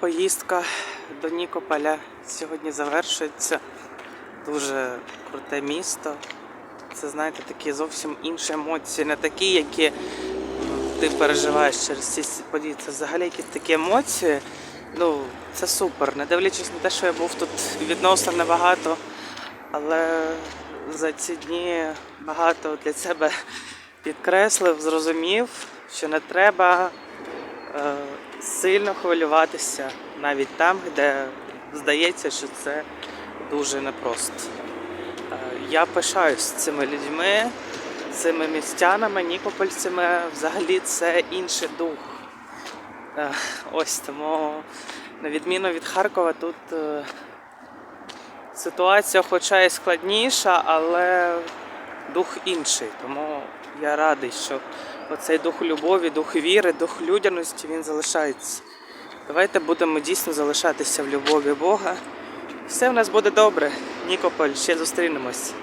Поїздка до Нікополя сьогодні завершується. Дуже круте місто. Це, знаєте, такі зовсім інші емоції, не такі, які ти переживаєш через ці події. Це взагалі якісь такі емоції. Ну, це супер. Не дивлячись на те, що я був тут відносно небагато, але за ці дні багато для себе підкреслив, зрозумів, що не треба сильно хвилюватися навіть там, де здається, що це дуже непросто. Е, Я пишаюсь цими людьми, цими містянами, нікопольцями. Взагалі це інший дух. Е, Ось тому, на відміну від Харкова, тут е, ситуація, хоча і складніша, але дух інший. Тому я радий, що оцей дух любові, дух віри, дух людяності він залишається. Давайте будемо дійсно залишатися в любові Бога. Все в нас буде добре. Нікополь, ще зустрінемось.